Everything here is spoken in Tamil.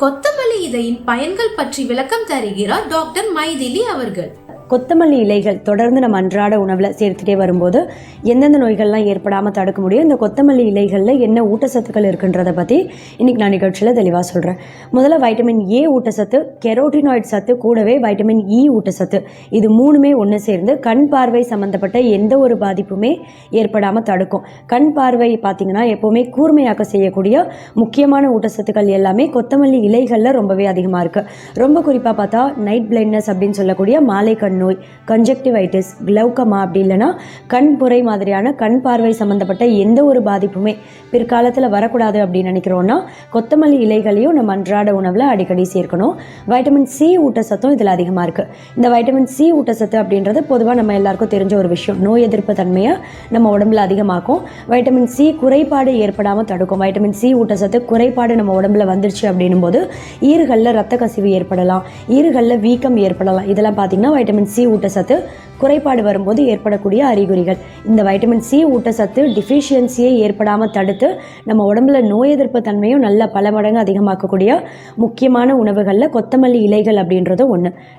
கொத்தமல்லி இதையின் பயன்கள் பற்றி விளக்கம் தருகிறார் டாக்டர் மைதிலி அவர்கள். கொத்தமல்லி இலைகள் தொடர்ந்து நம்ம அன்றாட உணவில் சேர்த்துட்டே வரும்போது எந்தெந்த நோய்கள்லாம் ஏற்படாமல் தடுக்க முடியும் இந்த கொத்தமல்லி இலைகளில் என்ன ஊட்டச்சத்துக்கள் இருக்குன்றதை பற்றி இன்னைக்கு நான் நிகழ்ச்சியில் தெளிவாக சொல்கிறேன் முதல்ல வைட்டமின் ஏ ஊட்டச்சத்து கெரோட்டினாய்ட் சத்து கூடவே வைட்டமின் இ ஊட்டச்சத்து. இது மூணுமே ஒன்று சேர்ந்து கண் பார்வை சம்மந்தப்பட்ட எந்த ஒரு பாதிப்புமே ஏற்படாமல் தடுக்கும். கண் பார்வை பார்த்தீங்கன்னா எப்போவுமே கூர்மையாக்க செய்யக்கூடிய முக்கியமான ஊட்டச்சத்துக்கள் எல்லாமே கொத்தமல்லி இலைகளில் ரொம்பவே அதிகமாக இருக்குது ரொம்ப குறிப்பாக பார்த்தா நைட் பிளைண்ட்னஸ் அப்படின்னு சொல்லக்கூடிய மாலை கண் நோய் கன்ஜெக்டிவைட்டிஸ் கிளவுக்கமா அப்படி இல்லைன்னா கண் புரை மாதிரியான கண் பார்வை சம்மந்தப்பட்ட எந்த ஒரு பாதிப்புமே பிற்காலத்தில் வரக்கூடாது அப்படின்னு நினைக்கிறோன்னா கொத்தமல்லி இலைகளையும் நம்ம அன்றாட உணவில் அடிக்கடி சேர்க்கணும். வைட்டமின் சி ஊட்டச்சத்தும் இதில் அதிகமாக இருக்குது இந்த வைட்டமின் சி ஊட்டச்சத்து அப்படின்றது பொதுவாக நம்ம எல்லாருக்கும் தெரிஞ்ச ஒரு விஷயம். நோய் எதிர்ப்பு தன்மையை நம்ம உடம்புல அதிகமாக்கும். வைட்டமின் சி குறைபாடு ஏற்படாமல் தடுக்கும். வைட்டமின் சி ஊட்டச்சத்து குறைபாடு நம்ம உடம்புல வந்துருச்சு அப்படின்னும் போது ஈறுகளில் ரத்த கசிவு ஏற்படலாம். ஈறுகளில் வீக்கம் ஏற்படலாம். இதெல்லாம் பார்த்தீங்கன்னா வைட்டமின் சி ஊட்டச்சத்து குறைபாடு வரும்போது ஏற்படக்கூடிய அறிகுறிகள். இந்த வைட்டமின் சி ஊட்டச்சத்து டிஃபிஷியன்சியை ஏற்படாமல் தடுத்து நம்ம உடம்புல நோய் எதிர்ப்பு தன்மையும் நல்ல பல மடங்கு அதிகமாக்கக்கூடிய முக்கியமான உணவுகளில் கொத்தமல்லி இலைகள் அப்படின்றது ஒன்று